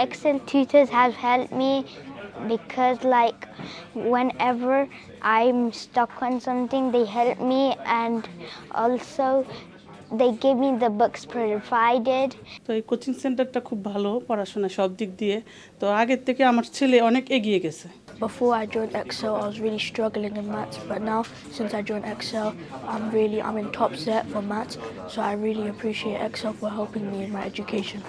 Excel tutors have helped me because like whenever I'm stuck on something they help me and also they give me the books provided তো এই coaching সেন্টারটা খুব ভালো পড়াশোনা সব দিক দিয়ে তো আগের থেকে আমার ছেলে অনেক এগিয়ে গেছে Before I joined Excel, I was really struggling in maths, but now since I joined Excel, I'm really I'm in top set for maths, so I really appreciate Excel for helping me in my education.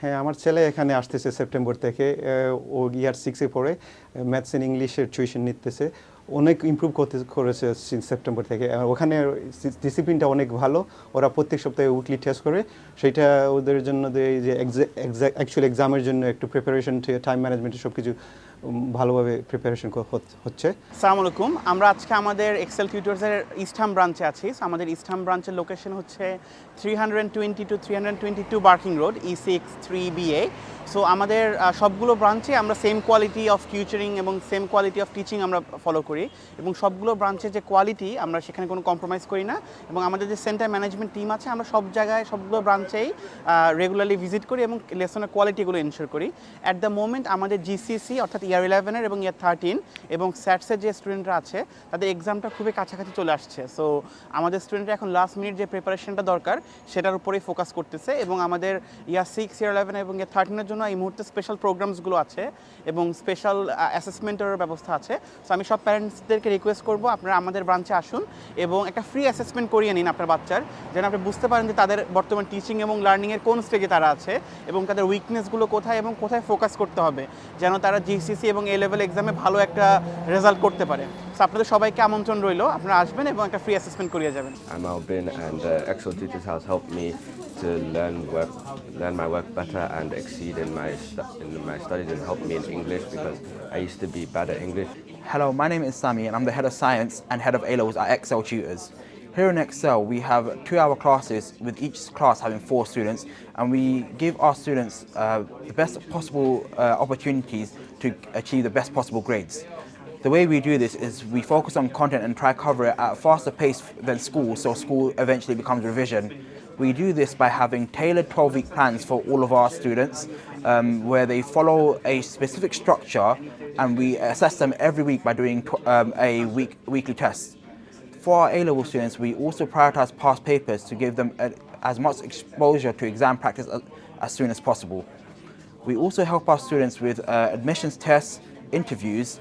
হ্যাঁ আমার ছেলে এখানে আসতেছে September থেকে ও ইয়ার সিক্সে পড়ে maths and ইংলিশের tuition নিতেছে। অনেক ইমপ্রুভ করতে করেছে সেপ্টেম্বর থেকে। ওখানে ডিসিপ্লিনটা অনেক ভালো ওরা প্রত্যেক সপ্তাহে উইকলি টেস্ট করে। সেটা ওদের জন্য যে অ্যাকচুয়াল এক্সামের জন্য একটু প্রিপারেশন টাইম ম্যানেজমেন্ট সব কিছু ভালোভাবে প্রিপারেশন হচ্ছে। সালাম আলাইকুম। আমরা আজকে আমাদের এক্সেল টিউটার্সের ইস্টহাম ব্রাঞ্চে আছি। আমাদের ইস্টহাম ব্রাঞ্চের লোকেশন হচ্ছে three hundred twenty two three hundred twenty two Barking road E six three B A so আমাদের সবগুলো ব্রাঞ্চে আমরা সেম কোয়ালিটি অফ টিউচারিং এবং সেম কোয়ালিটি অফ টিচিং আমরা ফলো করি। এবং সবগুলো ব্রাঞ্চের যে কোয়ালিটি আমরা সেখানে কোনো কম্প্রোমাইজ করি না। এবং আমাদের যে সেন্টার ম্যানেজমেন্ট টিম আছে, আমরা সব জায়গায় সবগুলো ব্রাঞ্চেই রেগুলারলি ভিজিট করি এবং লেসনের কোয়ালিটিগুলো এনশোর করি। অ্যাট দ্য মোমেন্ট আমাদের জিসিসি অর্থাৎ ইয়ার ইলেভেনের এবং ইয়ার থার্টিন এবং স্যাটসের যে স্টুডেন্টরা আছে, তাদের এক্সামটা খুবই কাছাকাছি চলে আসছে। সো আমাদের স্টুডেন্টরা এখন লাস্ট মিনিট যে প্রিপারেশনটা দরকার, সেটার উপরেই ফোকাস করতেছে এবং আমাদের ইয়ার সিক্স ইয়ার ইলেভেন এবং ইয়ার থার্টিনের জন্য এই মুহূর্তে স্পেশাল প্রোগ্রামসগুলো আছে এবং স্পেশাল অ্যাসেসমেন্টের ব্যবস্থা আছে। সো আমি সব প্যারেন্টসদেরকে রিকোয়েস্ট করব, আপনারা আমাদের ব্রাঞ্চে আসুন এবং একটা ফ্রি অ্যাসেসমেন্ট করিয়ে নিন আপনার বাচ্চার, যেন আপনি বুঝতে পারেন যে তাদের বর্তমান টিচিং এবং লার্নিংয়ের কোন স্টেজে তারা আছে এবং তাদের উইকনেসগুলো কোথায় এবং কোথায় ফোকাস করতে হবে, যেন তারা জিসিসি এবং এ লেভেল এক্সামে ভালো একটা রেজাল্ট করতে পারে আপনাদের সবাইকে আমন্ত্রণ রইল আপনারা আসবেন এবং একটা ফ্রি অ্যাসেসমেন্ট করিয়ে যাবেন I'm Albin, and uh, Excel Tutors has helped me to learn work, learn my work better and exceed in my in my studies and helped me in English because I used to be bad at English. Hello, my name is Sami and I'm the head of science and head of A-levels at Excel Tutors. Here in Excel, we have two-hour classes with each class having four students, and we give our students uh, the best possible uh, opportunities to achieve the best possible grades. The way we do this is we focus on content and try to cover it at a faster pace than school, so school eventually becomes revision. We do this by having tailored 12-week plans for all of our students, um, where they follow a specific structure, and we assess them every week by doing um, a week weekly test. For our A-level students, we also prioritize past papers to give them a, as much exposure to exam practice as, as soon as possible. We also help our students with uh, admissions tests, interviews,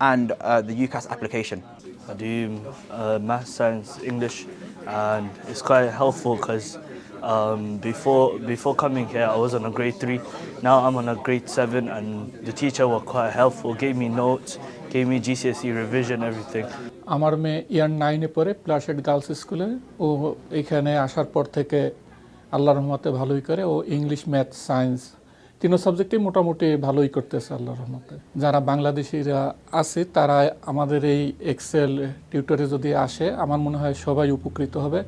and uh, the UCAS application. I do uh, math, science, English, and it's quite helpful because um, before before coming here, I was on a grade three. Now I'm on a grade seven, and the teacher was quite helpful. Gave me notes, gave me GCSE E revision, everything. আমার মেয়ে ইয়ার নাইনে পড়ে প্লাসেড girls স্কুলে ও এখানে আসার পর থেকে আল্লাহর রহমতে ভালোই করে ও ইংলিশ ম্যাথ সায়েন্স তিনও সাবজেক্টে মোটামুটি ভালোই করতেছে আল্লাহর রহমতে। যারা বাংলাদেশিরা আছে, তারা আমাদের এই এক্সেল টিউটরে যদি আসে, আমার মনে হয় সবাই উপকৃত হবে।